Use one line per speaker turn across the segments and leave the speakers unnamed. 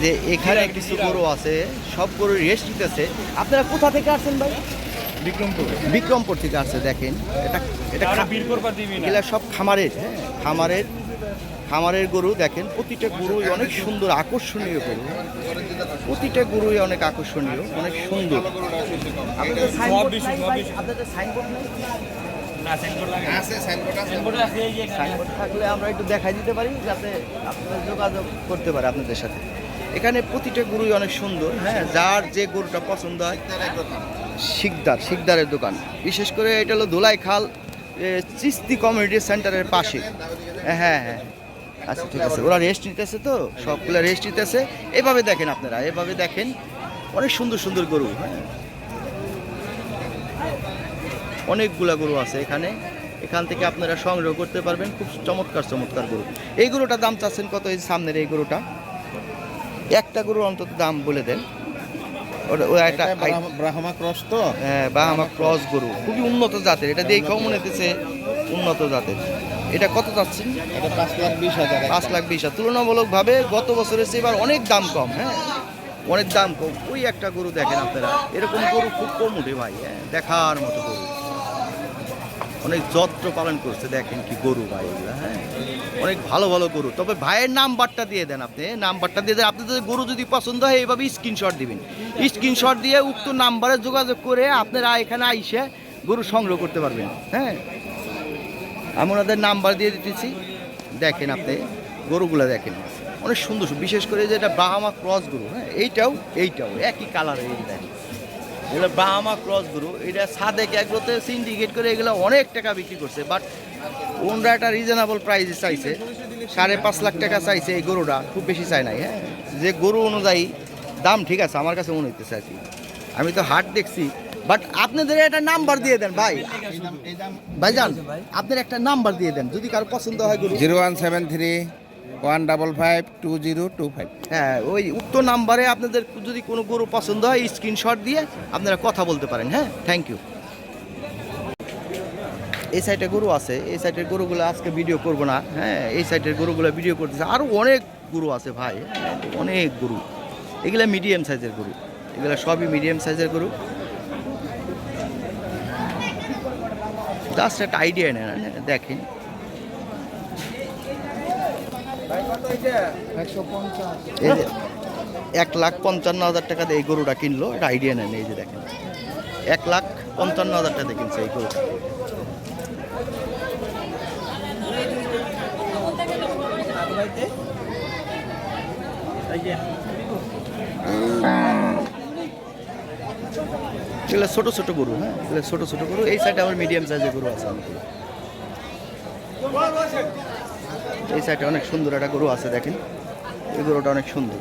যে এখানে কিছু গরু আছে সব গরু রেস্ট নিতেছে। আপনারা কোথা থেকে আসছেন ভাই?
বিক্রমপুর।
বিক্রমপুর থেকে আসছে দেখেন। এটা এটা এগুলা সব খামারের হ্যাঁ খামারের খামারের গরু দেখেন। প্রতিটা গরুই অনেক সুন্দর আকর্ষণীয় গরু। প্রতিটা গরুই অনেক আকর্ষণীয় অনেক সুন্দর। আপনাদের। সাইনবোর্ড থাকলে আমরা একটু দেখাই দিতে পারি যাতে আপনারা যোগাযোগ করতে পারে আপনাদের সাথে। এখানে প্রতিটা গরুই অনেক সুন্দর হ্যাঁ? যার যে গরুটা পছন্দ হয় শিকদার, শিকদারের দোকান। বিশেষ করে এটা হলো ধুলাই খাল চিস্তি কমিউনিটি সেন্টারের পাশে। হ্যাঁ হ্যাঁ হ্যাঁ। আচ্ছা ঠিক আছে। ওরা রেস্ট নিতেছে তো? সবগুলো রেস্ট নিতেছে। এভাবে দেখেন আপনারা, এভাবে দেখেন। অনেক সুন্দর সুন্দর গরু হ্যাঁ? অনেকগুলা গরু আছে এখানে। এখান থেকে আপনারা সংগ্রহ করতে পারবেন। খুব চমৎকার চমৎকার গরু। এই গরুটার দাম চাচ্ছেন কত? এই সামনের এই গরুটা। একটা গরুর অন্তত দাম বলে দেন। ওটা ওই একটা
ব্রাহ্মা ক্রস তো?
হ্যাঁ, বা আমার ক্রস গরু। খুবই উন্নত জাতের। এটা দেখেও মনে হতেছে উন্নত জাতের। এটা কত
এটা পাঁচ লাখ বিশ হাজার
পাঁচ লাখ বিশ হাজার। তুলনামূলকভাবে গত বছরের চেয়ে এবার অনেক দাম কম হ্যাঁ? অনেক দাম কম। ওই একটা গরু দেখেন আপনারা। এরকম গরু খুব কম উঠে ভাই হ্যাঁ? দেখার মতো গরু। অনেক যত্ন পালন করছে। দেখেন কি গরু ভাই এগুলা হ্যাঁ? অনেক ভালো ভালো গরু। তবে ভাইয়ের নাম্বারটা দিয়ে দেন আপনি নাম্বারটা দিয়ে দেন। আপনি যদি গরু যদি পছন্দ হয়, এইভাবে স্ক্রিনশট দিবেন। স্ক্রিনশট দিয়ে উক্ত নাম্বারে যোগাযোগ করে আপনারা এখানে আইসে গরু সংগ্রহ করতে পারবেন হ্যাঁ? আমি ওনাদের নাম্বার দিয়ে দিতেছি। দেখেন আপনি, গরুগুলো দেখেন। অনেক সুন্দর। বিশেষ করে যেটা বাহামা ক্রস গরু হ্যাঁ? এইটাও এইটাও, একই কালারের এই দেখেন। এগুলো বাহামা ক্রস গরু। এটা সাদেক এগুলোতে সিন্ডিকেট করে এগুলো অনেক টাকা বিক্রি করছে বাট ওনরা একটা রিজনেবল প্রাইসে চাইছে। সাড়ে পাঁচ লাখ টাকা চাইছে এই গরুটা, খুব বেশি চাই নাই হ্যাঁ? যে গরু অনুযায়ী দাম ঠিক আছে, আমার কাছে মনে হইতেছে আর আমি তো হাট দেখছি বাট আপনাদের একটা নাম্বার দিয়ে দেন, ভাই। ভাইজান, আপনার একটা নাম্বার দিয়ে দেন, যদি কারও পছন্দ হয়
zero one seven three one double five two zero two five
হ্যাঁ ওই উক্ত নাম্বারে আপনাদের যদি কোনো গরু পছন্দ হয় স্ক্রিনশট দিয়ে আপনারা কথা বলতে পারেন হ্যাঁ? থ্যাংক ইউ এই সাইডে গরু আছে এই সাইডের গরুগুলো আজকে ভিডিও করব না হ্যাঁ? এই সাইডের গরুগুলো ভিডিও করতেছে। আরও অনেক গরু আছে ভাই হ্যাঁ, অনেক গরু। এগুলো মিডিয়াম সাইজের গরু। এগুলো সবই মিডিয়াম সাইজের গরু। জাস্ট একটা আইডিয়া নেন হ্যাঁ, দেখেন এই যে এক লাখ পঞ্চান্ন হাজার টাকা দিয়ে এই গরুটা কিনলো, এটা আইডিয়া নেন, এই যে দেখেন। এক লাখ পঞ্চান্ন হাজার টাকা দিয়ে কিনছে এই গরুটা। এগুলো ছোট ছোট গরু হ্যাঁ? এগুলো ছোট ছোট গরু, এই সাইডে আমার মিডিয়াম সাইজের গরু আছে অনেকগুলো। এই সাইডে অনেক সুন্দর একটা গরু আছে, দেখেন। এই গরুটা অনেক সুন্দর।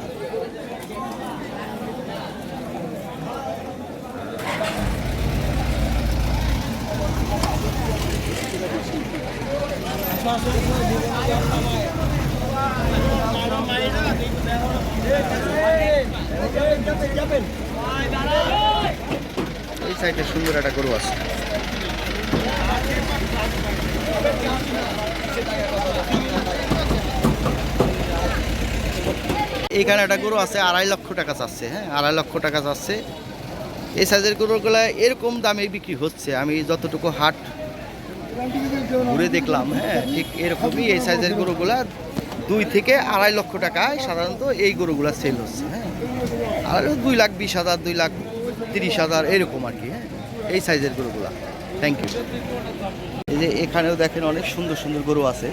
এই সাইডে সুন্দর একটা গরু আছে। এইখানে একটা গরু আছে, আড়াই লক্ষ টাকা চাচ্ছে হ্যাঁ আড়াই লক্ষ টাকা চাচ্ছে। এই সাইজের গরুগুলা এরকম দামে বিক্রি হচ্ছে, আমি যতটুকু হাট ঘুরে দেখলাম হ্যাঁ ঠিক এরকমই এই সাইজের গরুগুলা দুই থেকে আড়াই লক্ষ টাকায় সাধারণত এই গরুগুলা সেল হচ্ছে হ্যাঁ। আর দুই লাখ বিশ হাজার, দুই লাখ তিরিশ হাজার এরকম আর কি হ্যাঁ এই সাইজের গরুগুলা। থ্যাংক ইউ এই যে এখানেও দেখেন অনেক সুন্দর সুন্দর গরু আছে।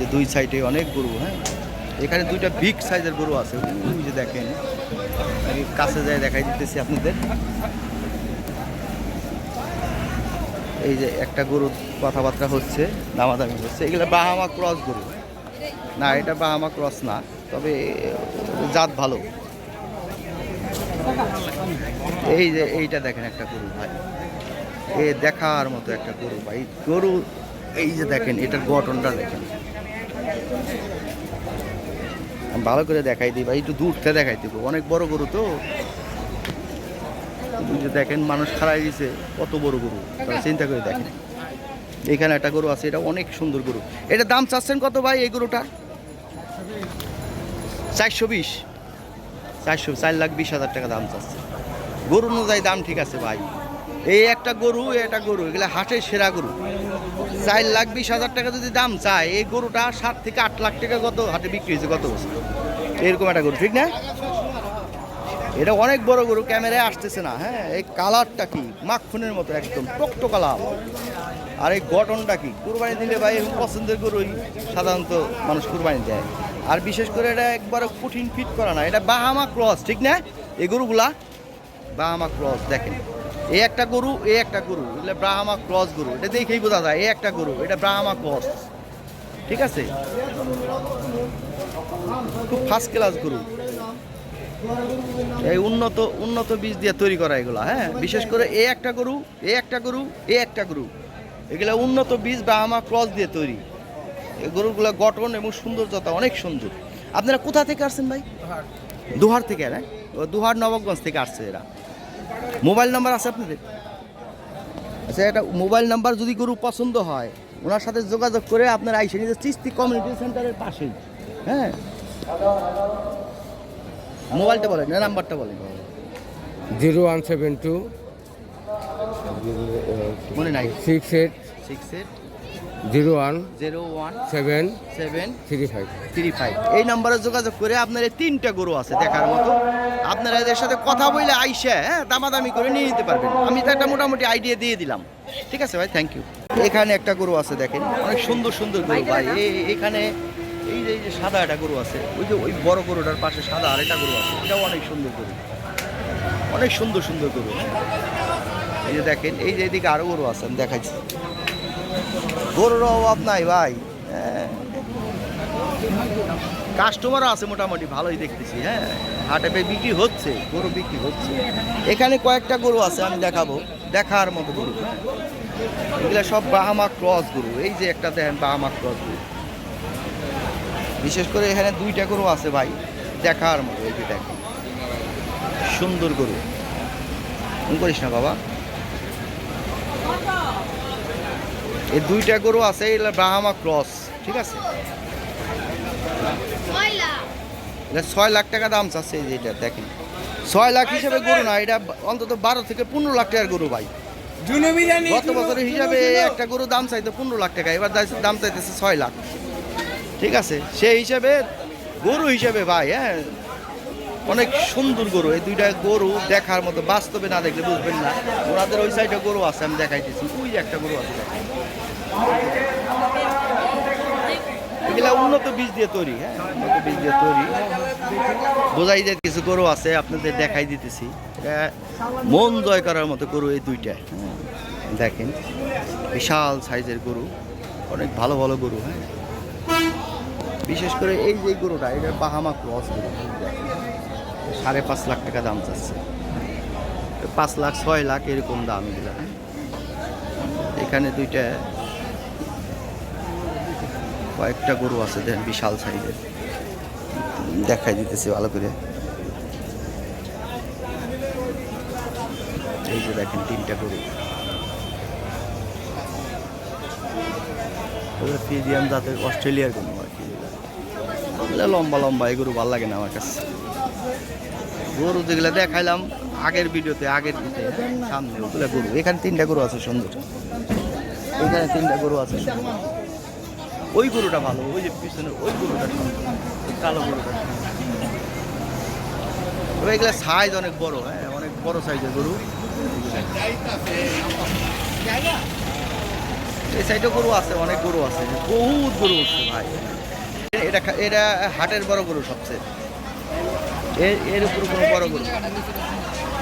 যে দুই সাইডে অনেক গরু হ্যাঁ? এখানে দুইটা বিগ সাইজের গরু আছে, ওই যে দেখেন। কাছে যায় দেখাই দিতেছি আপনাদের। এই যে একটা গরুর কথাবার্তা হচ্ছে, দামাদামি হচ্ছে। এগুলো বাহামা ক্রস গরু। না, এটা বাহামা ক্রস না, তবে জাত ভালো। এই যে এইটা দেখেন একটা গরু ভাই। এ দেখার মতো একটা গরু ভাই। গরু, এই যে দেখেন, এটার গঠনটা দেখেন। ভালো করে দেখাই দিই ভাই, একটু দূর থেকে দেখাই দিব। অনেক বড় গরু তো। দেখেন, মানুষ খাড়াই দিছে, কত বড় গরু। তাহলে চিন্তা করে দেখেন। এখানে একটা গরু আছে, এটা অনেক সুন্দর গরু। এটা দাম চাচ্ছেন কত ভাই এই গরুটা? চারশো বিশ। চারশো, চার লাখ বিশ হাজার টাকা দাম চাচ্ছে। গরু অনুযায়ী দাম ঠিক আছে ভাই। এই একটা গরু একটা গরু, এগুলো হাটের সেরা গরু। চার লাখ বিশ হাজার টাকা যদি দাম চায়, এই গরুটা সাত থেকে আট লাখ টাকা গত হাটে বিক্রি হয়েছে গত বছর। এরকম একটা গরু, ঠিক না? এটা অনেক বড় গরু, ক্যামেরায় আসতেছে না হ্যাঁ? এই কালারটা কি? মাখনের মতো একদম টকটো কালার। আর এই গঠনটা কি? কুরবানি দিলে ভাই পছন্দের গরুই সাধারণত মানুষ কুরবানি দেয়। আর বিশেষ করে এটা একবারে কঠিন ফিট করা না, এটা বাহামা ক্রস, ঠিক না? এই গরুগুলা বাহামা ক্রস, দেখেন। এই একটা গরু এ একটা গরু এগুলো ব্রাহ্মা ক্রস গরু এটা দেখেই বোঝা যায় এ একটা গরু এটা ব্রাহ্মা ক্রস ঠিক আছে? খুব ফার্স্ট ক্লাস গরু। এই উন্নত উন্নত বীজ দিয়ে তৈরি করা এগুলা হ্যাঁ? বিশেষ করে এ একটা গরু এ একটা গরু এ একটা গরু এগুলা উন্নত বীজ বা আমার ক্রস দিয়ে তৈরি। এই গরুগুলো গঠন এবং সৌন্দর্যতা অনেক সুন্দর। আপনারা কোথা থেকে আসছেন ভাই? দুহার। থেকে না? দুহার নবগঞ্জ থেকে আসছে এরা। মোবাইল নাম্বার আছে আপনাদের? আচ্ছা এটা মোবাইল নাম্বার যদি গরু পছন্দ হয় ওনার সাথে যোগাযোগ করে আপনার আইসে নিজের চিস্তি কমিউনিটি সেন্টারের পাশেই হ্যাঁ? মোবাইলটা বলেন না নাম্বারটা বলেন।
জিরো ওয়ান সেভেন টু
মনে নাই।
Six eight
six eight
zero one
zero one
seven
seven
three five.
Three five. এই নাম্বারে যোগাযোগ করে আপনার এই তিনটা গরু আছে দেখার মতো। আপনারা এদের সাথে কথা বলে আইসা হ্যাঁ দামাদামি করে নিয়ে নিতে পারবেন। আমি তো একটা মোটামুটি আইডিয়া দিয়ে দিলাম। ঠিক আছে ভাই থ্যাংক ইউ এখানে একটা গরু আছে দেখেন অনেক সুন্দর সুন্দর গরু ভাই। এখানে এই যে এই যে সাদা একটা গরু আছে ওই যে ওই বড় গরুটার পাশে সাদা আরেকটা গরু আছে এটাও অনেক সুন্দর গরু। অনেক সুন্দর সুন্দর গরু। এই যে দেখেন এই যে এদিকে আরও গরু আছে আমি দেখাচ্ছি। গরুর অভাব নাই ভাই। হ্যাঁ। কাস্টমারও আছে মোটামুটি, ভালোই দেখতেছি হ্যাঁ। হাটে পেয়ে বিক্রি হচ্ছে, গরু বিক্রি হচ্ছে। এখানে কয়েকটা গরু আছে, আমি দেখাবো। দেখার মতো গরু। হ্যাঁ। এগুলা সব বাহামা ক্রস গরু। এই যে একটা দেখেন বাহামা ক্রস গরু। বিশেষ করে এখানে দুইটা গরু আছে ভাই, দেখার মতো, এই যে দেখেন। সুন্দর গরু। করিস না বাবা। এই দুইটা গরু আছে এগুলা ব্রাহ্মা ক্রস ঠিক আছে? এটা ছয় লাখ টাকা দাম চাচ্ছে এই যে দেখেন। ছয় লাখ হিসাবে গরু না এটা অন্তত বারো থেকে পনেরো লাখ টাকার গরু ভাই। গত বছরের হিসাবে এই একটা গরু দাম চাইতো পনেরো লাখ টাকা এবার দাম- দাম চাইতেছে ছয় লাখ। ঠিক আছে? সেই হিসাবে গরু হিসাবে ভাই হ্যাঁ অনেক সুন্দর গরু। এই দুইটা গরু দেখার মতো বাস্তবে না দেখলে বুঝবেন না। ওনাদের ওই সাইডে গরু আছে আমি দেখাইতেছি। ওই একটা গরু আছে দেখেন। এগুলা উন্নত বীজ দিয়ে তৈরি হ্যাঁ? উন্নত বীজ দিয়ে তৈরি। বোঝাই যায় কিছু গরু আছে আপনাদের দেখাই দিতেছি। মন জয় করার মতো গরু এই দুইটা হ্যাঁ, দেখেন বিশাল সাইজের গরু অনেক ভালো ভালো গরু হ্যাঁ? বিশেষ করে এই যে গরুটা এটা বাহামা ক্রস গরু দেখেন সাড়ে পাঁচ লাখ টাকা দাম চাচ্ছে। পাঁচ লাখ ছয় লাখ এরকম দাম এগুলো হ্যাঁ? এখানে দুইটা কয়েকটা গরু আছে, দেখেন বিশাল সাইজের। দেখাই দিতেছি ভালো করে। এই যে দেখেন তিনটা গরু। ফিজিয়াম জাতের অস্ট্রেলিয়ার গরু আর কি। লম্বা লম্বা, এই গরু ভালো লাগে না আমার কাছে। গরু যেগুলো দেখাইলাম আগের ভিডিওতে, আগের দিতে সামনে, ওগুলো গরু। এখানে তিনটা গরু আছে সুন্দর। এখানে তিনটা গরু আছে সুন্দর। ওই গরুটা ভালো ওই যে পিছনে ওই গরুটা কালো গরুটা। তবে এগুলা সাইজ অনেক বড় হ্যাঁ অনেক বড় সাইজের গরু। এই সাইডে গরু আছে অনেক গরু আছে বহুত গরু উঠছে ভাই। এটা এটা হাটের বড় গরু সবচেয়ে। এর এর উপর কোনো বড় গরু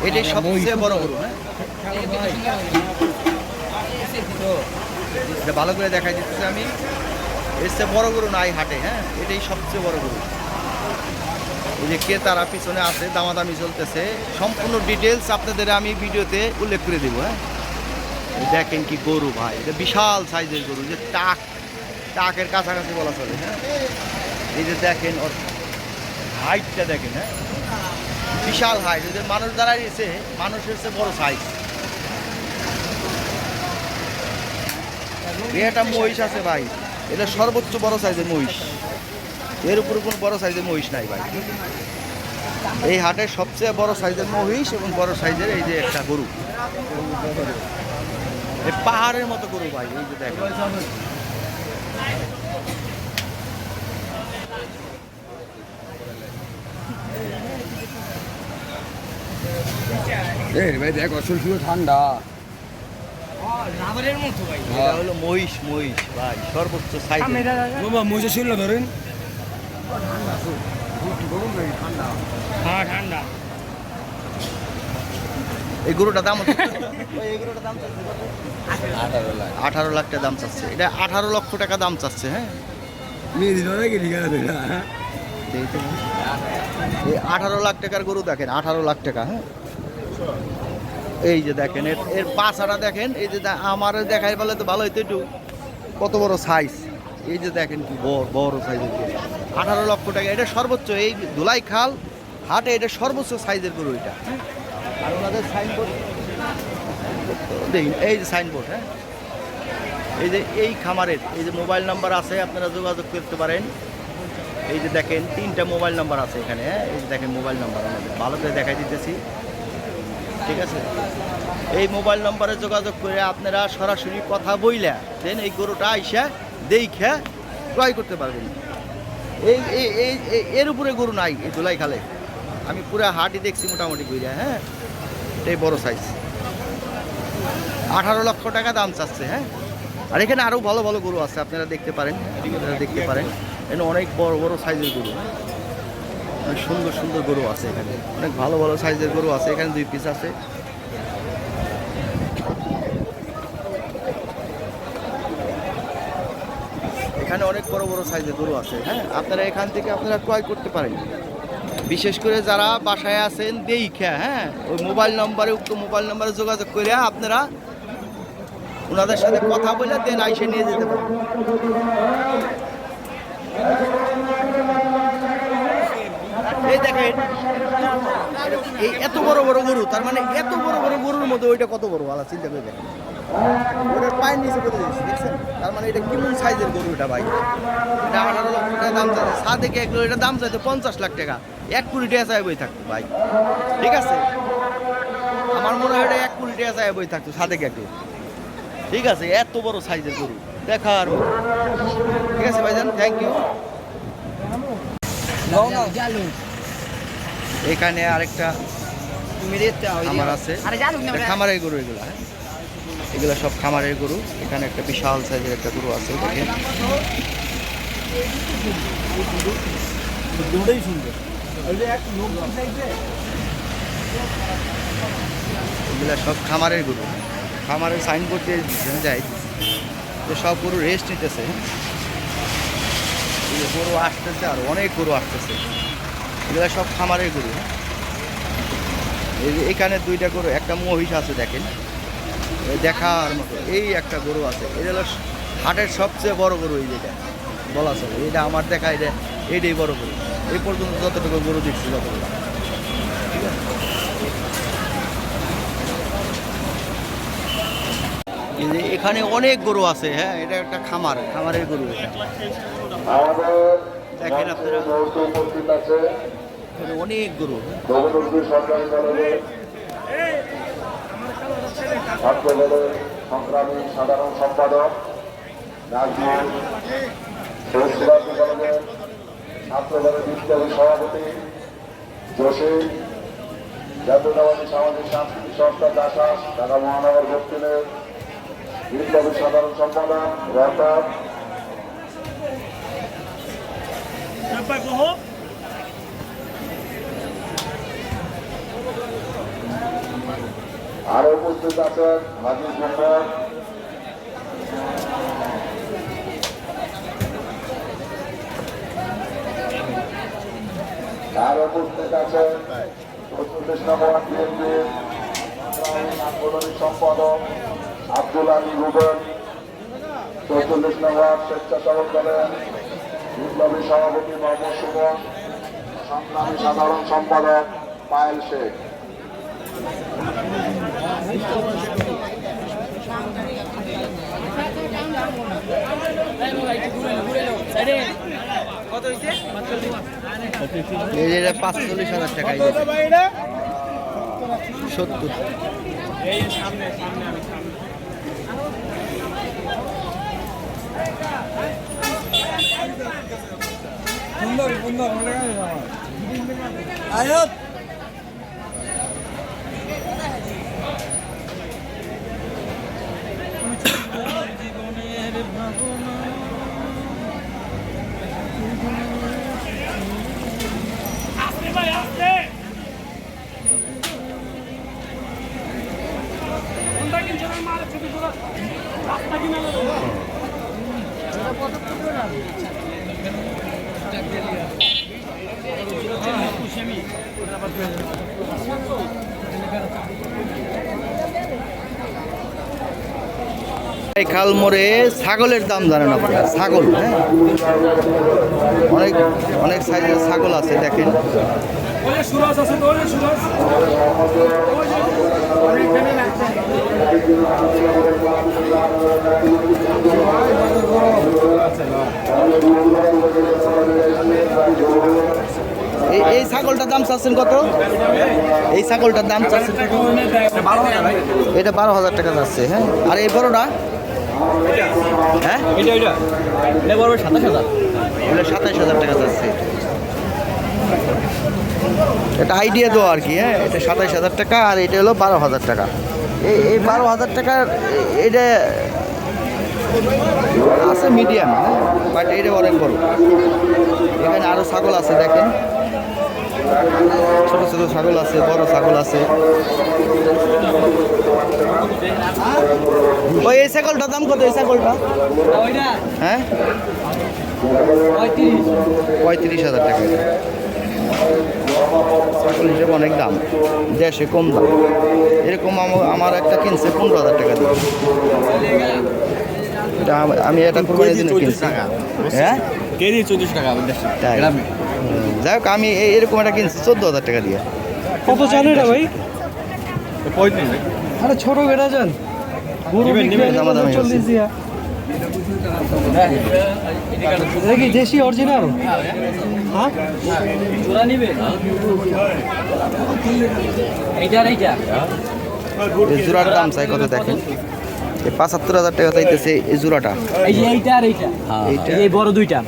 এটাই সবচেয়ে বড় গরু হ্যাঁ। এটা ভালো করে দেখাই দিতেছি আমি। চেয়ে বড় গরু নাই হাটে হ্যাঁ? এটাই সবচেয়ে বড় গরু। এই যে কে ক্রেতারা পিছনে আছে, দামাদামি চলতেছে, সম্পূর্ণ ডিটেলস আপনাদের আমি ভিডিওতে উল্লেখ করে দেবো হ্যাঁ? দেখেন কি গরু ভাই, এটা বিশাল সাইজের গরু, যে টাক, টাকের কাছাকাছি বলা চলে হ্যাঁ? এই যে দেখেন ওর হাইটটা দেখেন হ্যাঁ? বিশাল হাইট ওই যে মানুষ দাঁড়াইছে মানুষের চেয়ে বড় সাইজ একটা মহিষ আছে ভাই। এটা সর্বোচ্চ বড় সাইজের মহিষ। এর উপরে কোনো বড় সাইজের মহিষ নাই ভাই। এই হাটে সবচেয়ে বড় সাইজের মহিষ এবং বড় সাইজের এই যে একটা গরু। পাহাড়ের মতো গরু ভাই, এই যে
এই ভাই, দেখ শুধু ঠান্ডা।
রাবারের মতো ভাই।
এটা হলো মহিষ মহিষ ভাই সর্বোচ্চ সাইজ
বাবা মুজে শুনলো ধরেন। হ্যাঁ ঠান্ডা।
এই গরুটা দাম
আঠারো লাখ।
টাকা দাম চাচ্ছে। এটা আঠারো লক্ষ টাকা দাম চাচ্ছে হ্যাঁ? আঠারো লাখ টাকার গরু দেখেন আঠারো লাখ টাকা হ্যাঁ? এই যে দেখেন, এর এর পাছাটা দেখেন, এই যে আমার দেখাই বলে তো ভালো হইতো একটু। কত বড় সাইজ এই যে দেখেন কি বড় বড় সাইজের আঠারো লক্ষ টাকা, এটা সর্বোচ্চ এই ধুলাই খাল হাটে এটা সর্বোচ্চ সাইজের গরু এটা? আর ওনাদের সাইনবোর্ড দেখুন, এই যে সাইনবোর্ড হ্যাঁ? এই যে এই খামারের, এই যে মোবাইল নাম্বার আছে, আপনারা যোগাযোগ করতে পারেন। এই যে দেখেন, তিনটা মোবাইল নাম্বার আছে এখানে হ্যাঁ? এই যে দেখেন মোবাইল নাম্বার আমাদের ভালো করে দেখাই দিতেছি। ঠিক আছে? এই মোবাইল নম্বরে যোগাযোগ করে আপনারা সরাসরি কথা বইলা দেন, এই গরুটা আইসা দেখে ক্রয় করতে পারবেন। এই, এই- এর উপরে গরু নাই, এই ধুলাই খালে। আমি পুরো হাটই দেখছি মোটামুটি কইরা হ্যাঁ? এটাই বড় সাইজ আঠারো লক্ষ টাকা দাম চাচ্ছে হ্যাঁ? আর এখানে আরও ভালো ভালো গরু আছে, আপনারা দেখতে পারেন দেখতে পারেন। এখানে অনেক বড় বড় সাইজের গরু? অনেক সুন্দর সুন্দর গরু আছে এখানে। অনেক ভালো ভালো সাইজের গরু আছে, এখানে দুই পিস আছে। এখানে অনেক বড় বড় সাইজের গরু আছে হ্যাঁ? আপনারা এখান থেকে আপনারা ক্রয় করতে পারেন। বিশেষ করে যারা বাসায় আছেন দেইখা হ্যাঁ? ওই মোবাইল নম্বরে, উক্ত মোবাইল নম্বরে যোগাযোগ করে আপনারা ওনাদের সাথে কথা বলে দেন, আইসে নিয়ে যেতে পারেন। এই দেখেন, এই এত বড় বড় গরু, তার মানে এত বড় বড় গরুর মধ্যে ওইটা কত বড়? আলা চিন্তা করে দেখেন। ওটার পায়ের নিচে কোথায় দিয়েছে দেখছেন? তার মানে এটা কেমন সাইজের গরু এটা ভাই? এটা আঠারো লক্ষ টাকা দাম চাইছে। সাদে এক এটা দাম চাইছে পঞ্চাশ লাখ টাকা। এক কোটি টাকা চাই বই থাকতো ভাই। ঠিক আছে? আমার মনে হয় এটা এক কোটি টাকা চাই বই থাকতো, সাদে এক কিলো। ঠিক আছে? এত বড় সাইজের গরু। দেখার। ঠিক আছে ভাইজান? থ্যাংক ইউ এখানে আরেকটা খামার আছে। খামারের গরু এগুলো হ্যাঁ? এগুলো সব খামারের গরু। এখানে একটা বিশাল সাইজের একটা গরু আছে দেখেন। এগুলো সব খামারের গরু। খামারের সাইনবোর্ড দিয়ে যেখানে যায় যে সব গরু রেস্ট নিতেছে। এই যে গরু আসতেছে আর অনেক গরু আসতেছে। এগুলো সব খামারের গরু এই যে এখানে দুইটা গরু, একটা মহিষ আছে দেখেন। দেখার মতো, এই একটা গরু আছে। এটা হলো হাটের সবচেয়ে বড় গরু, এই যেটা বলা চলে। এটা আমার দেখা, এটা এইটাই বড় গরু। এই পর্যন্ত যতটুকু গরু দেখছি, যতটুকু। ঠিক আছে? এখানে অনেক গরু আছে হ্যাঁ? এটা একটা খামার, খামারের গরু। দেখেন আপনারা। অনেক গরু।
সংগ্রামী সাধারণ সম্পাদক নাজমুল সৌসুরাতি কলেজের ছাত্র দলের বিপ্লবী সভাপতি জসিম জাতীয়তাবাদী সামাজিক সাংস্কৃতিক সংস্থা দাসাস ঢাকা মহানগর দক্ষিণের বিপ্লবী সাধারণ সম্পাদক রহতাব আরও উপস্থিত আছেন হাজির মোহাম্মদ আরও উপস্থিত আছেন চৌচল্লিশ নম্বর বিএনপি সাংগঠনিক সম্পাদক আব্দুল আলী রুবেন চৌচল্লিশ নম্বর স্বেচ্ছাসেবক দলের বিপ্লবী সভাপতি মোহাম্মদ সুমন সংগ্রামী সাধারণ সম্পাদক পায়েল শেখ।
পাঁচচল্লিশ হাজার টাকা। সত্তর।
সুন্দর সুন্দর আয়ত!
এই খাল মোড়ে ছাগলের দাম জানেন আপনারা ছাগল হ্যাঁ? অনেক অনেক সাইজের ছাগল আছে, দেখেন। এই ছাগলটার দাম চাচ্ছেন কত? এই ছাগলটার দাম চাচ্ছেন এটা বারো হাজার টাকা যাচ্ছে হ্যাঁ? আর এই বড়টা? হ্যাঁ?
এটা এটা। এটা বড় সাতাশ হাজার।
এটা সাতাইশ হাজার টাকা যাচ্ছে। এটা আইডিয়া দেওয়া আর কি হ্যাঁ? এটা সাতাইশ হাজার টাকা আর এটা হলো বারো হাজার টাকা। এই এই বারো হাজার টাকার এটা আছে মিডিয়াম হ্যাঁ? বাট এটা অনেক বড়। এখানে আরও ছাগল আছে দেখেন। ছোট ছোট ছাগল আছে বড় ছাগল আছে। ওই এই ছাগলটার দাম কত? এই ছাগলটা? হ্যাঁ? পঁয়ত্রিশ হাজার টাকা। ছাগল হিসেবে অনেক দাম। দেশে কম দাম। এরকম আমা- আমার একটা কিনছে পনেরো হাজার টাকা দিয়ে। আমি এটা কোরবানির জন্য কিনছি। হ্যাঁ?
কেজি চৌত্রিশ টাকা
হুম, যাই হোক আমি এই- এরকম একটা কিনছি চোদ্দ হাজার টাকা দিয়ে।
কত চান এটা ভাই? আরে ছোট বেটা যান। চল্লিশ দিয়া। এটা দেশি অরিজিনাল হ্যাঁ?
জোড়ার দাম চাই কত দেখেন? পাঁচাত্তর হাজার টাকা চাইতেছে এই জোড়াটা।
এই যে এইটা আর এইটা?
এইটা।
এই বড় দুইটা।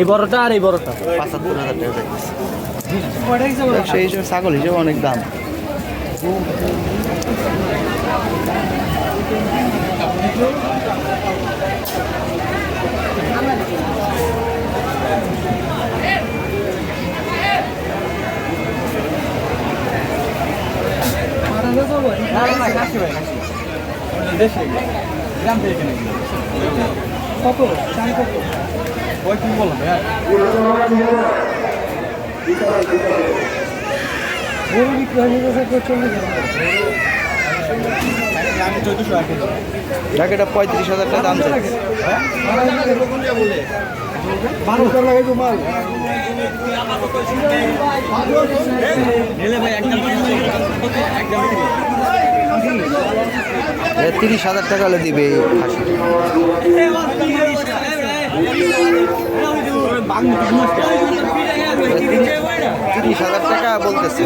এই বড়টা আর এই বড়টা।
পাঁচাত্তর হাজার টাকা চাইতেছে। সেই হিসেবে ছাগল হিসেবে অনেক দাম।
কত? চান কত? পঁয়ত্রিশ বললাম হ্যাঁ গরু বিক্রি হয়ে গেছে চল্লিশ
এটা পঁয়ত্রিশ হাজার টাকা দাম চাইছে। তিরিশ হাজার টাকা হলে দিবে তিরিশ হাজার টাকা বলতেছে।